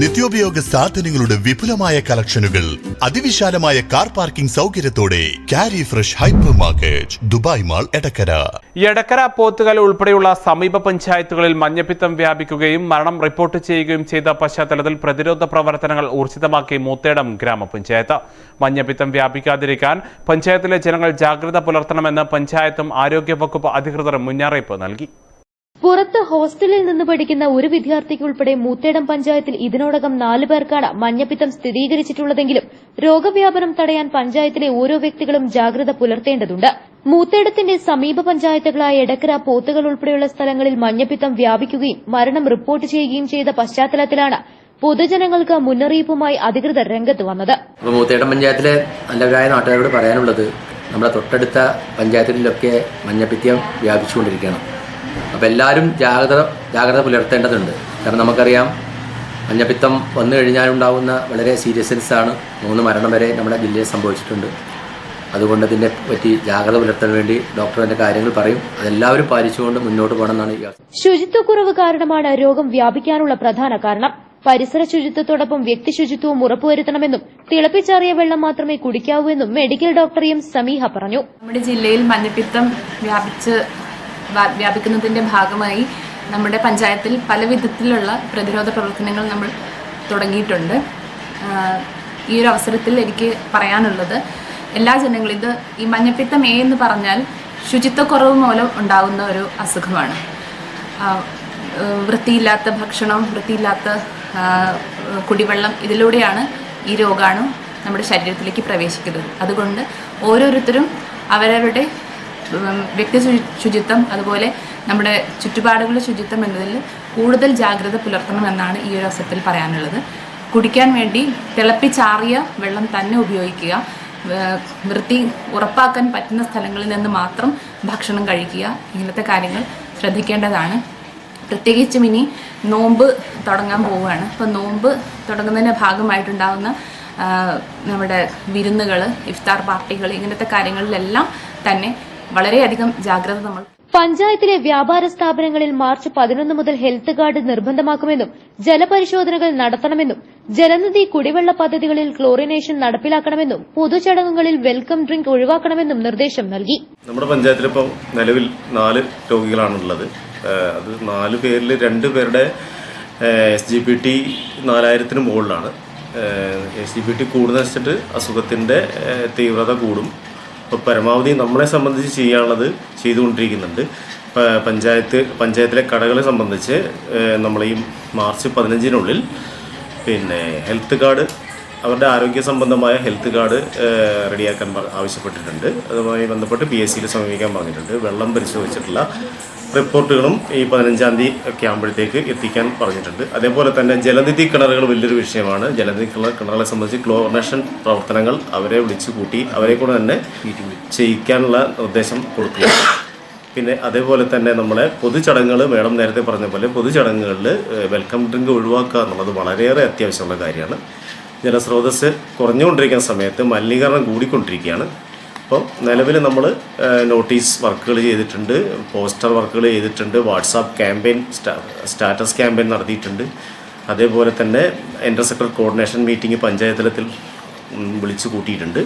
നിത്യോപയോഗ സാധനങ്ങളുടെ വിപുലമായ കളക്ഷനുകൾ അതിവിശാലമായ കാർ പാർക്കിംഗ് സൗകര്യത്തോടെ കാരി fresh hypermarket Dubai mall Edakkara. Edakkara Pothukal ഉൾപ്പെടെയുള്ള സമീപ പഞ്ചായത്തുകളിൽ മഞ്ഞപ്പിത്തം വ്യാപിക്കുകയും മരണം റിപ്പോർട്ട് ചെയ്യുകയും ചെയ്ത പശ്ചാത്തലത്തിൽ പ്രതിരോധ പ്രവർത്തനങ്ങൾ ഊർജിതമാക്കി മൂത്തേടം ഗ്രാമപഞ്ചായത്ത്. മഞ്ഞപ്പിത്തം വ്യാപിക്കാതിരിക്കാൻ പഞ്ചായത്തിലെ ജനങ്ങൾ ജാഗ്രത പുലർത്തണമെന്ന് പഞ്ചായത്തും ആരോഗ്യവകുപ്പ് അധികൃതർ മുന്നറിയിപ്പ് നൽകി. പുറത്ത് ഹോസ്റ്റലിൽ നിന്ന് പഠിക്കുന്ന ഒരു വിദ്യാർത്ഥിക്ക് ഉൾപ്പെടെ മൂത്തേടം പഞ്ചായത്തിൽ ഇതിനോടകം നാലു പേർക്കാണ് മഞ്ഞപ്പിത്തം സ്ഥിരീകരിച്ചിട്ടുള്ളതെങ്കിലും രോഗവ്യാപനം തടയാൻ പഞ്ചായത്തിലെ ഓരോ വ്യക്തികളും ജാഗ്രത പുലർത്തേണ്ടതുണ്ട്. മൂത്തേടത്തിന്റെ സമീപ പഞ്ചായത്തുകളായ എടക്കര പോത്തുകൾ ഉൾപ്പെടെയുള്ള സ്ഥലങ്ങളിൽ മഞ്ഞപ്പിത്തം വ്യാപിക്കുകയും മരണം റിപ്പോർട്ട് ചെയ്യുകയും ചെയ്ത പശ്ചാത്തലത്തിലാണ് പൊതുജനങ്ങൾക്ക് മുന്നറിയിപ്പുമായി അധികൃതർ രംഗത്ത് വന്നത്. മൂത്തേടം പഞ്ചായത്തിലെ നല്ലവരായ നാട്ടുകാരോട് പറയാനുള്ളത് നമ്മുടെ തൊട്ടടുത്ത പഞ്ചായത്തിലൊക്കെ മഞ്ഞപ്പിത്തം വ്യാപിച്ചുകൊണ്ടിരിക്കുകയാണ്. അപ്പോൾ എല്ലാവരും ജാഗ്രത ജാഗ്രത പുലർത്തേണ്ടതുണ്ട്. കാരണം നമുക്കറിയാം മഞ്ഞപ്പിത്തം വന്നു കഴിഞ്ഞാലുണ്ടാകുന്ന വളരെ സീരിയസ്നെസ് ആണ്. മൂന്ന് മരണം വരെ നമ്മുടെ ജില്ലയിൽ സംഭവിച്ചിട്ടുണ്ട്. അതുകൊണ്ട് ഇതിനെ പറ്റി ജാഗ്രത പുലർത്താൻ വേണ്ടി ഡോക്ടർ അതിന്റെ കാര്യങ്ങൾ പറയും. അതെല്ലാവരും പാലിച്ചുകൊണ്ട് മുന്നോട്ട് പോകണമെന്നാണ് ശുചിത്വക്കുറവ് കാരണമാണ് രോഗം വ്യാപിക്കാനുള്ള പ്രധാന കാരണം. പരിസര ശുചിത്വത്തോടൊപ്പം വ്യക്തി ശുചിത്വവും ഉറപ്പുവരുത്തണമെന്നും തിളപ്പിച്ചാറിയ വെള്ളം മാത്രമേ കുടിക്കാവൂ എന്നും മെഡിക്കൽ ഡോക്ടർ എം സമീഹ പറഞ്ഞു. നമ്മുടെ ജില്ലയിൽ മഞ്ഞപ്പിത്തം വ്യാപിച്ച് വ്യാ- വ്യാപിക്കുന്നതിന്റെ ഭാഗമായി നമ്മുടെ പഞ്ചായത്തിൽ പല വിധത്തിലുള്ള പ്രതിരോധ പ്രവർത്തനങ്ങൾ നമ്മൾ തുടങ്ങിയിട്ടുണ്ട്. ഈ ഒരു അവസരത്തിൽ എനിക്ക് പറയാനുള്ളത് എല്ലാ ജനങ്ങളും ഇത് ഈ മഞ്ഞപ്പിത്തം എ എന്ന് പറഞ്ഞാൽ ശുചിത്വക്കുറവ് മൂലം ഉണ്ടാകുന്ന ഒരു അസുഖമാണ്. വൃത്തിയില്ലാത്ത ഭക്ഷണം വൃത്തിയില്ലാത്ത കുടിവെള്ളം ഇതിലൂടെയാണ് ഈ രോഗാണു നമ്മുടെ ശരീരത്തിലേക്ക് പ്രവേശിക്കുന്നത്. അതുകൊണ്ട് ഓരോരുത്തരും അവരവരുടെ വ്യക്തി ശുചി- ശുചിത്വം അതുപോലെ നമ്മുടെ ചുറ്റുപാടുകളുടെ ശുചിത്വം എന്നതിൽ കൂടുതൽ ജാഗ്രത പുലർത്തണമെന്നാണ് ഈ ഒരു അവസരത്തിൽ പറയാനുള്ളത്. കുടിക്കാൻ വേണ്ടി തിളപ്പിച്ചാറിയ വെള്ളം തന്നെ ഉപയോഗിക്കുക. വൃത്തി ഉറപ്പാക്കാൻ പറ്റുന്ന സ്ഥലങ്ങളിൽ നിന്ന് മാത്രം ഭക്ഷണം കഴിക്കുക. ഇങ്ങനത്തെ കാര്യങ്ങൾ ശ്രദ്ധിക്കേണ്ടതാണ്. പ്രത്യേകിച്ചും ഇനി നോമ്പ് തുടങ്ങാൻ പോവുകയാണ്. അപ്പോൾ നോമ്പ് തുടങ്ങുന്നതിന്റെ ഭാഗമായിട്ടുണ്ടാകുന്ന നമ്മുടെ വിരുന്നുകൾ ഇഫ്താർ പാർട്ടികൾ ഇങ്ങനത്തെ കാര്യങ്ങളിലെല്ലാം തന്നെ വളരെയധികം ജാഗ്രത നമ്മൾ പഞ്ചായത്തിലെ വ്യാപാര സ്ഥാപനങ്ങളിൽ മാർച്ച് പതിനൊന്ന് മുതൽ ഹെൽത്ത് കാർഡ് നിർബന്ധമാക്കുമെന്നും ജലപരിശോധനകൾ നടത്തണമെന്നും ജലനിധി കുടിവെള്ള പദ്ധതികളിൽ ക്ലോറിനേഷൻ നടപ്പിലാക്കണമെന്നും പൊതുചടങ്ങുകളിൽ വെൽക്കം ഡ്രിങ്ക് ഒഴിവാക്കണമെന്നും നിർദ്ദേശം നൽകി. നമ്മുടെ പഞ്ചായത്തിൽ ഇപ്പോൾ നിലവിൽ നാല് രോഗികളാണുള്ളത്. അത് നാല് പേരിൽ രണ്ട് പേരുടെ എസ് ജി പി ടി നാലായിരത്തിന് മുകളിലാണ്. എസ് ജി പി ടി അസുഖത്തിന്റെ ഏഹ് തീവ്രത കൂടും. അപ്പോൾ പരമാവധി നമ്മളെ സംബന്ധിച്ച് ചെയ്യാനുള്ളത് ചെയ്തുകൊണ്ടിരിക്കുന്നുണ്ട്. പഞ്ചായത്ത് പഞ്ചായത്തിലെ കടകളെ സംബന്ധിച്ച് നമ്മൾ ഈ മാർച്ച് പതിനഞ്ചിനുള്ളിൽ പിന്നെ ഹെൽത്ത് കാർഡ് അവരുടെ ആരോഗ്യ സംബന്ധമായ ഹെൽത്ത് കാർഡ് റെഡിയാക്കാൻ ആവശ്യപ്പെട്ടിട്ടുണ്ട്. അതുമായി ബന്ധപ്പെട്ട് പി എസ് സിയിൽ സമീപിക്കാൻ പറഞ്ഞിട്ടുണ്ട്. വെള്ളം പരിശോധിച്ചിട്ടുള്ള റിപ്പോർട്ടുകളും ഈ പതിനഞ്ചാം തീയതി ഒക്കെ ആകുമ്പോഴത്തേക്ക് എത്തിക്കാൻ പറഞ്ഞിട്ടുണ്ട്. അതേപോലെ തന്നെ ജലനിധി കിണറുകൾ വലിയൊരു വിഷയമാണ്. ജലനിധി കിണർ കിണറുകളെ സംബന്ധിച്ച് ക്ലോറിനേഷൻ പ്രവർത്തനങ്ങൾ അവരെ വിളിച്ചു കൂട്ടി അവരെ കൂടെ തന്നെ ചെയ്യിക്കാനുള്ള നിർദ്ദേശം കൊടുക്കുക പിന്നെ അതേപോലെ തന്നെ നമ്മളെ പൊതുചടങ്ങുകൾ മേഡം നേരത്തെ പറഞ്ഞ പോലെ പൊതുചടങ്ങുകളിൽ വെൽക്കം ഡ്രിങ്ക് ഒഴിവാക്കുക എന്നുള്ളത് വളരെയേറെ അത്യാവശ്യമുള്ള കാര്യമാണ്. ജലസ്രോതസ് കുറഞ്ഞുകൊണ്ടിരിക്കുന്ന സമയത്ത് മലിനീകരണം കൂടിക്കൊണ്ടിരിക്കുകയാണ്. അപ്പോൾ നിലവിൽ നമ്മൾ നോട്ടീസ് വർക്കുകൾ ചെയ്തിട്ടുണ്ട് പോസ്റ്റർ വർക്കുകൾ ചെയ്തിട്ടുണ്ട് വാട്സാപ്പ് ക്യാമ്പയിൻ സ്റ്റാറ്റസ് ക്യാമ്പയിൻ നടത്തിയിട്ടുണ്ട്. അതേപോലെ തന്നെ ഇന്റർസെക്ടർ കോർഡിനേഷൻ മീറ്റിംഗ് പഞ്ചായത്ത് തലത്തിൽ വിളിച്ചു കൂട്ടിയിട്ടുണ്ട്.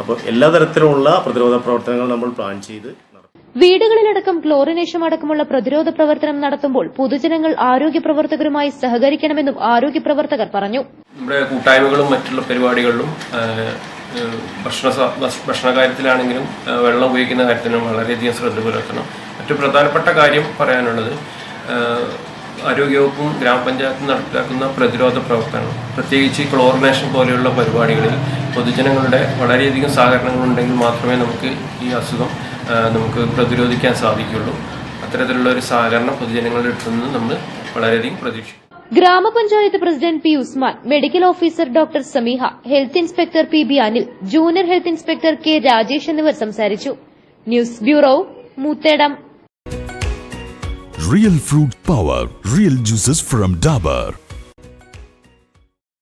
അപ്പോൾ എല്ലാ തരത്തിലുമുള്ള പ്രതിരോധ പ്രവർത്തനങ്ങൾ നമ്മൾ പ്ലാൻ ചെയ്ത് വീടുകളിലടക്കം ക്ലോറിനേഷൻ അടക്കമുള്ള പ്രതിരോധ പ്രവർത്തനം നടത്തുമ്പോൾ പൊതുജനങ്ങൾ ആരോഗ്യ പ്രവർത്തകരുമായി സഹകരിക്കണമെന്നും ആരോഗ്യ പ്രവർത്തകർ പറഞ്ഞു. നമ്മുടെ കൂട്ടായ്മകളും മറ്റുള്ള പരിപാടികളിലും ഭക്ഷണ ഭക്ഷണ കാര്യത്തിലാണെങ്കിലും വെള്ളം ഉപയോഗിക്കുന്ന കാര്യത്തിലും വളരെയധികം ശ്രദ്ധ പുലർത്തണം. മറ്റു പ്രധാനപ്പെട്ട കാര്യം പറയാനുള്ളത് ആരോഗ്യവകുപ്പും ഗ്രാമപഞ്ചായത്തും നടപ്പിലാക്കുന്ന പ്രതിരോധ പ്രവർത്തനങ്ങൾ. പ്രത്യേകിച്ച് ക്ലോറിനേഷൻ പോലെയുള്ള പരിപാടികളിൽ പൊതുജനങ്ങളുടെ വളരെയധികം സഹകരണങ്ങളുണ്ടെങ്കിൽ മാത്രമേ നമുക്ക് ഈ അസുഖം നമുക്ക് പ്രതിരോധിക്കാൻ സാധിക്കുകയുള്ളൂ. അത്തരത്തിലുള്ള ഒരു സഹകരണം പൊതുജനങ്ങളുടെ അടുത്ത് നിന്ന് നമ്മൾ വളരെയധികം പ്രതീക്ഷിക്കുന്നു. ഗ്രാമപഞ്ചായത്ത് president P Usman medical officer doctor Sameeha health inspector P B Anil junior health inspector K Rajesh എന്നിവർ സംസാരിച്ചു news bureau Moothedam real fruit power real juices from Dabur.